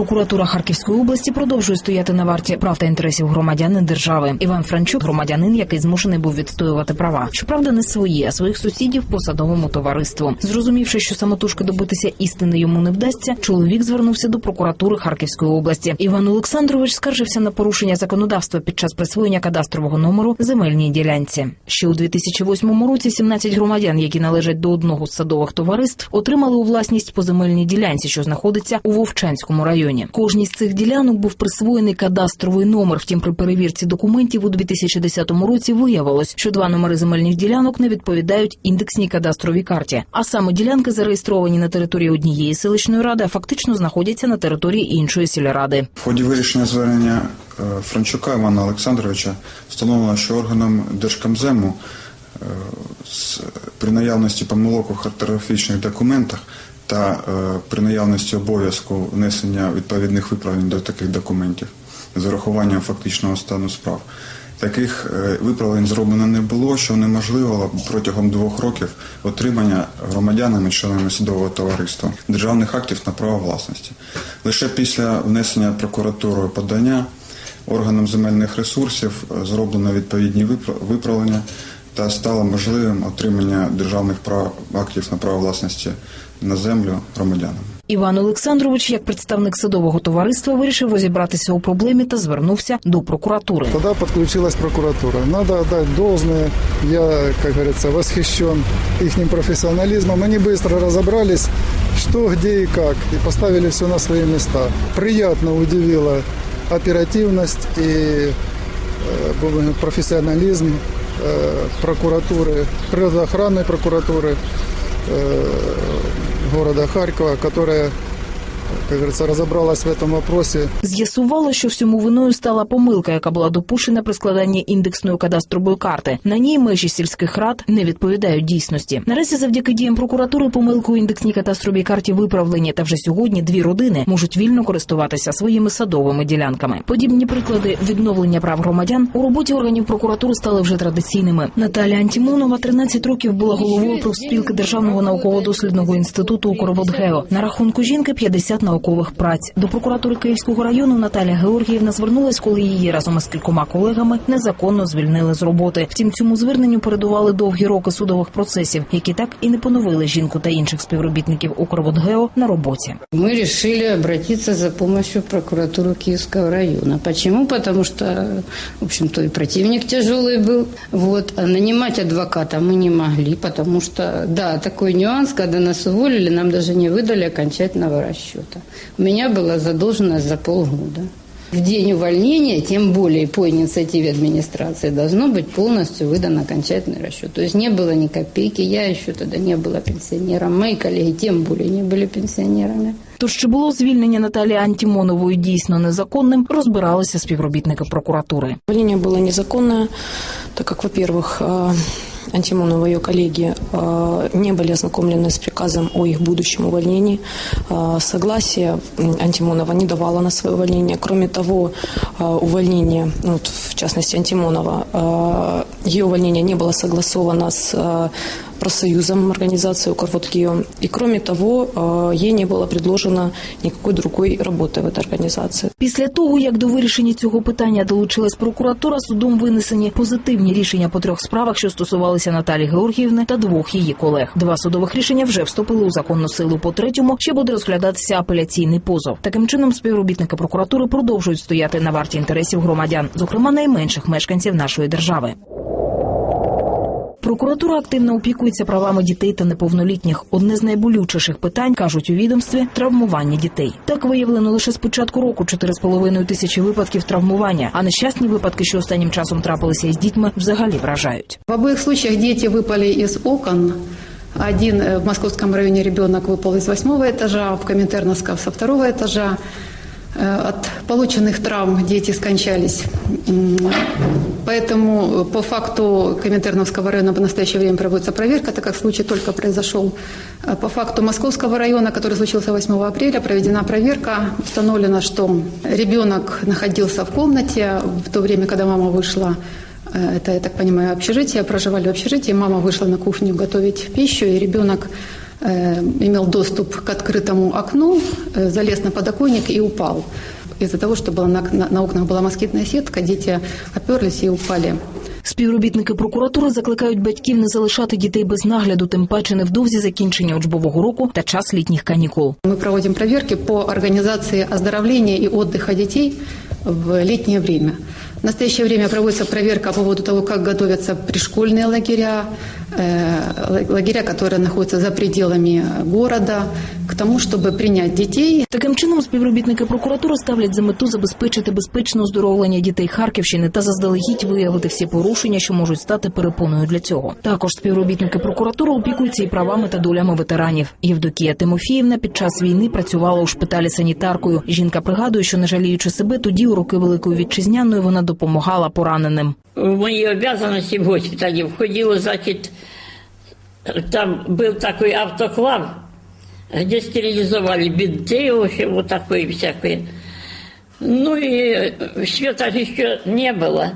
Прокуратура Харківської області продовжує стояти на варті прав та інтересів громадянин держави. Іван Франчук, громадянин, який змушений був відстоювати права. Щоправда, не свої, а своїх сусідів по садовому товариству. Зрозумівши, що самотужки добитися істини йому не вдасться, чоловік звернувся до прокуратури Харківської області. Іван Олександрович скаржився на порушення законодавства під час присвоєння кадастрового номеру земельній ділянці. Ще у 2008 році 17 громадян, які належать до одного з садових товариств, отримали у власність по земельній ділянці, що знаходиться у Вовчанському районі. Кожній з цих ділянок був присвоєний кадастровий номер. Втім, при перевірці документів у 2010 році виявилось, що два номери земельних ділянок не відповідають індексній кадастровій карті. А саме ділянки зареєстровані на території однієї селищної ради, а фактично знаходяться на території іншої сільради. В ході вирішення звернення е, Франчука Івана Олександровича встановлено, що органам Держкомзему е, при наявності помилок у картографічних документах та е, при наявності обов'язку внесення відповідних виправлень до таких документів з урахуванням фактичного стану справ. Таких е, виправлень зроблено не було, що унеможливило протягом двох років отримання громадянами, членами судового товариства державних актів на право власності. Лише після внесення прокуратурою подання органам земельних ресурсів е, зроблено відповідні випра- виправлення та стало можливим отримання державних прав актів на право власності на землю громадянами. Іван Олександрович, як представник садового товариства, вирішив розібратися у проблемі та звернувся до прокуратури. Тогда подключилась прокуратура. Надо отдать должное. Я, как говорится, восхищен их профессионализмом. Они быстро разобрались, что, где и как, и поставили все на свои места. Приятно удивила оперативность и э, профессионализм э, прокуратуры, природоохранной прокуратуры э, города Харькова, которая, как говорится, разобралась в этом вопросе З'ясувало, що всьому виною стала помилка, яка була допущена при складанні індексної кадастрової карти. На ній межі сільських рад не відповідають дійсності. Наразі, завдяки діям прокуратури, помилку індексній кадастровій карті виправлені. Та вже сьогодні дві родини можуть вільно користуватися своїми садовими ділянками. Подібні приклади відновлення прав громадян у роботі органів прокуратури стали вже традиційними. Наталя Антімонова 13 років була головою профспілки Державного науково-дослідного інституту «Укрводгео». На рахунку жінки 50 наукових праць. До прокуратури Київського району Наталя Георгіївна звернулась, коли її разом із кількома колегами незаконно звільнили з роботи. Втім, цьому зверненню передували довгі роки судових процесів, які так і не поновили жінку та інших співробітників «Укрводгео» на роботі. Мы решили обратиться за помощью в прокуратуру Киевского района. Почему? Потому что, в общем-то, и противник тяжелый был. Вот. А нанимать адвоката мы не могли, потому что, да, такой нюанс, когда нас уволили, нам даже не выдали окончательного расчета. У меня была задолженность за полгода. В день увольнения, тем более по инициативе администрации, должно быть полностью выдан окончательный расчет. То есть не было ни копейки, я еще тогда не была пенсионером, мои коллеги тем более не были пенсионерами. Тож чи було звільнення Наталії Антімонової дійсно незаконним, розбиралися співробітники прокуратури. Увольнение было незаконное, так как, во-первых, э, Антимонова и ее коллеги э, не были ознакомлены с приказом о их будущем увольнении. Э, Согласие Антимонова не давала на свое увольнение. Кроме того, э, увольнение, ну, в частности Антимонова, ее увольнение не было согласовано с профсоюзом организации «Укрводгео». И кроме того, э, ей не было предложено никакой другой работы в этой организации. Після того, як до вирішення цього питання долучилась прокуратура, судом винесені позитивні рішення по трьох справах, що стосувалися Наталі Георгіївни та двох її колег. Два судових рішення вже вступили у законну силу. По третьому ще буде розглядатися апеляційний позов. Таким чином, співробітники прокуратури продовжують стояти на варті інтересів громадян, зокрема найменших мешканців нашої держави. Прокуратура активно опікується правами дітей та неповнолітніх. Одне з найболючіших питань кажуть у відомстві травмування дітей. Так виявлено лише з початку року 4,5 тисячі випадків травмування. А нещасні випадки, що останнім часом трапилися із дітьми, взагалі вражають. В обоих случаях дети выпали из окон. Один э, в московском районе ребенок выпал из восьмого этажа, в Коминтерновском со второго этажа. Э, От полученных травм дети скончались. Поэтому э, по факту Коминтерновского района в настоящее время проводится проверка, так как случай только произошел. Э, По факту Московского района, который случился 8 апреля, проведена проверка. Установлено, что ребенок находился в комнате в то время, когда мама вышла Э, это, я так понимаю, общежитие, проживали в общежитии, мама вышла на кухню готовить пищу, и ребенок имел доступ к открытому окну, э, залез на подоконник и упал. Из-за того, что была на, на- на окнах была москитная сетка, дети оперлись и упали. Співробітники прокуратури закликають батьків не залишати дітей без нагляду, тим паче невдовзі закінчення учбового року та час літніх канікул. Мы проводим проверки по организации оздоровления и отдыха детей в летнее время. В настоящее время проводится проверка по поводу того, как готовятся пришкольные лагеря, э, лагеря, которые находятся за пределами города, к тому, чтобы принять детей Таким чином, співробітники прокуратури ставлять за мету забезпечити безпечне оздоровлення дітей Харківщини та заздалегідь виявити всі порушення, що можуть стати перепоною для цього. Також співробітники прокуратури опікуються і правами та долями ветеранів. Євдокія Тимофіївна під час війни працювала у шпиталі санітаркою. Жінка пригадує, що не жаліючи себе, тоді у роки великої вітчизняної вона допомагала пораненим. в мои обязанности в госпитале входило, значит, там был такой автоклав, где стерилизовали бинты, в общем, вот такое всякое. Ну и света еще не было,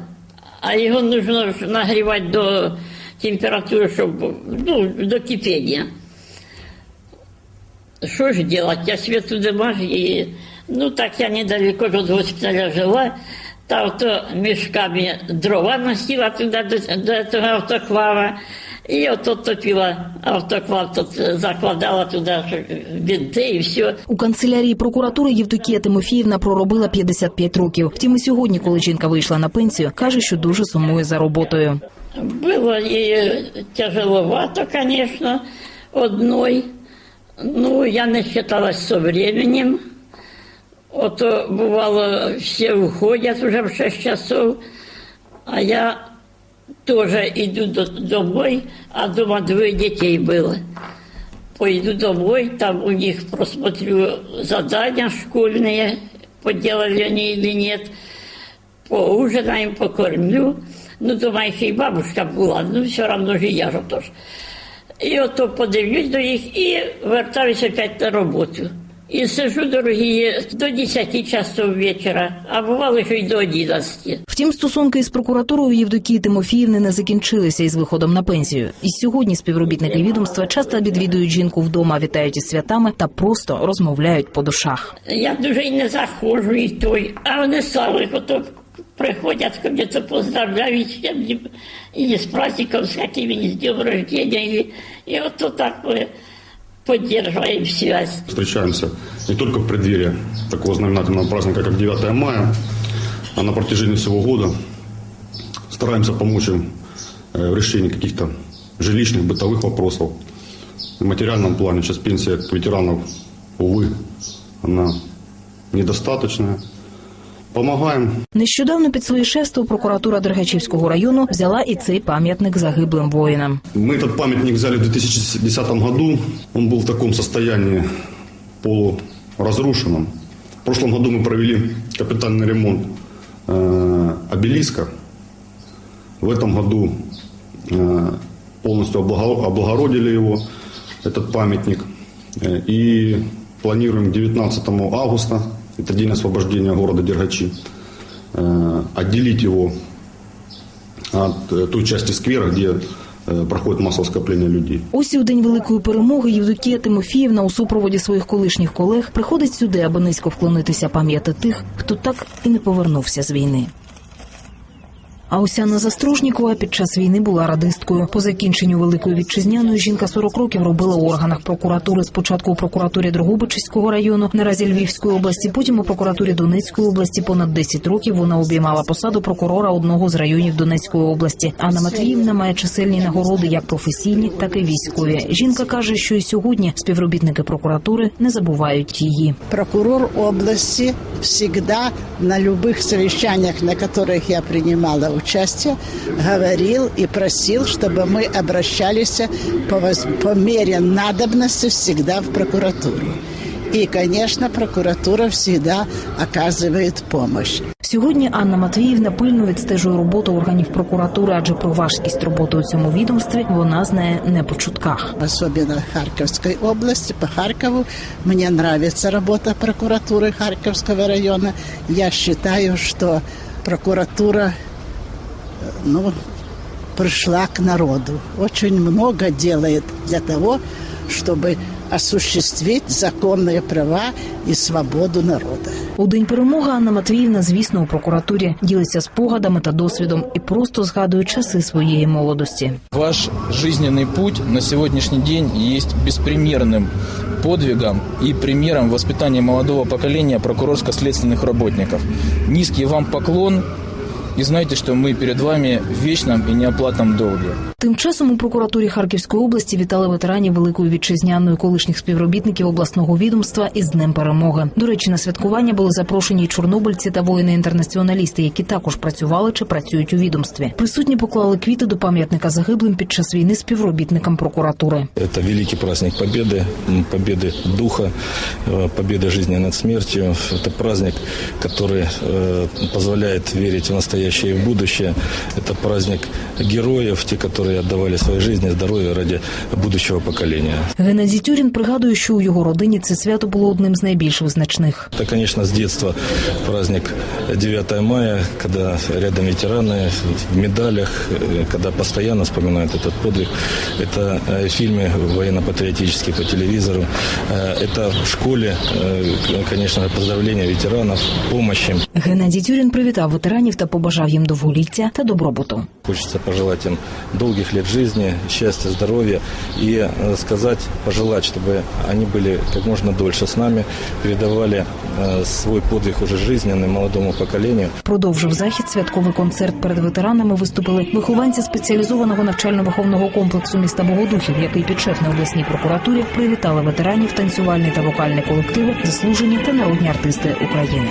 а его нужно нагревать до температуры, чтобы, ну, до кипения. Что же делать? Я свету дома ж и... Ну, так я недалеко от госпиталя жила. Там то мешками дрова носила туда до, до этого автоклава. И вот тут топила автоклав, тут э, закладала туда ж бинты и все. У канцелярії прокуратури Євдокія Тимофіївна проробила 55 років. Втім, і сьогодні, коли жінка вийшла на пенсію, каже, що дуже сумує за роботою. Было и тяжеловато, конечно, одной. Ну, я не считалась со временем. Ото бывало, все уходят уже в 6 часов, а я иду до- домой, а дома двое детей было. Пойду домой, там у них просмотрю задания школьные, поделали они или нет, поужинаем, покормлю. Ну, думаю, що і бабушка була, ну все одно ж і я ж отож. І ото подивлюсь до їх і вертаюся опять на роботу. І сижу, дорогі, до 10 часов вечора, а бувало, що й до 11. Втім, стосунки із прокуратурою Євдокії Тимофіївни не закінчилися із виходом на пенсію. І сьогодні співробітники відомства часто відвідують жінку вдома, вітають із святами та просто розмовляють по душах. Я дуже й не заходжу і той, а вони самі ото приходять ко мне, то поздравляють з чим, і з праздником, з яким, і з днем рождения, і, і ото так підтримуємо связь. Встречаемся не только в преддверии такого знаменательного праздника, как 9 мая, а на протяжении всего года стараемся помочь им э, в решении каких-то жилищных, бытовых вопросов. В материальном плане сейчас пенсия ветеранов, увы, она недостаточная. Помогаем Нещодавно під своє шефство прокуратура Дергачівського району взяла і цей пам'ятник загиблим воїнам. Мы этот памятник взяли в 2010 году. Он был в таком состоянии полуразрушенном. В прошлом году мы провели капитальный ремонт э, обелиска. В этом году э, полностью облаго- облагородили его, этот памятник. Э, И планируем 19 августа, это день освобождения города Дергачи, э, отделить его от э, той части сквера, где э, проходит массовое скопление людей. Ось і у день великої перемоги Євдокія Тимофіївна у супроводі своїх колишніх колег приходить сюди, аби низько вклонитися пам'яті тих, хто так і не повернувся з війни. А Осяна Застружнікова під час війни була радисткою. По закінченню великої вітчизняної жінка 40 років робила у органах прокуратури. Спочатку у прокуратурі Дрогобичівського району, наразі Львівської області, потім у прокуратурі Донецької області. Понад 10 років вона обіймала посаду прокурора одного з районів Донецької області. Анна Матвіївна має чисельні нагороди, як професійні, так і військові. Жінка каже, що і сьогодні співробітники прокуратури не забувають її. прокурор области всегда на любых совещаниях, на которых я участие, говорил и просил, чтобы мы обращались по, воз- по мере надобности всегда в прокуратуру. И, конечно, прокуратура всегда оказывает помощь. Сьогодні Анна Матвіївна пильно відстежує роботу органів прокуратури, адже про важкість роботи у цьому відомстві вона знає не по чутках. особенно Харьковской области, по Харькову. Мне нравится работа прокуратуры Харьковского района. Я считаю, что прокуратура э, ну, пришла к народу. Очень много делает для того, чтобы осуществить законные права и свободу народа. У день перемоги Анна Матвіївна, звісно, у прокуратурі ділиться спогадами та досвідом і просто згадує часи своєї молодості. Ваш жизненный путь на сегодняшний день есть беспримерным подвигом и примером воспитания молодого поколения прокурорско-следственных работников. Низкий вам поклон И знайте, что мы перед вами в вечном и неоплатном долге. Тим часом у прокуратурі Харківської області вітали ветеранів Великої вітчизняної колишніх співробітників обласного відомства із Днем перемоги. До речі, на святкування були запрошені й чорнобильці та воїни-інтернаціоналісти, які також працювали чи працюють у відомстві. Присутні поклали квіти до пам'ятника загиблим під час війни співробітникам прокуратури. Это великий праздник Победы, м, победы духа, э, победы жизни над смертью. Это праздник, который э, позволяет верить в настоящее и в будущее. Это праздник героев, те, которые отдавали свои жизни, здоровье ради будущего поколения. Геннадій Тюрін пригадує, що у його родині це свято було одним з найбільш визначних. Это, конечно, с детства праздник 9 мая, когда рядом ветераны в медалях, э, когда постоянно вспоминают этот подвиг. Это э, фильмы военно-патриотические по телевизору. Э, Это в школе, э, конечно, поздравления ветеранов, помощь им. Геннадій Тюрін привітав ветеранів та побажав їм довголіття та добробуту. Хочется пожелать им долгих лет жизни, счастья, здоровья и э, сказать, пожелать, чтобы они были как можно дольше с нами, передавали э, свой подвиг уже жизненный молодому поколению. Продовжив захід святковий концерт перед ветеранами. Виступили вихованці спеціалізованого навчально-виховного комплексу міста Богодухів, який підшеф на обласній прокуратурі привітали ветеранів, танцювальний та вокальний колективи, заслужені та народні артисти України.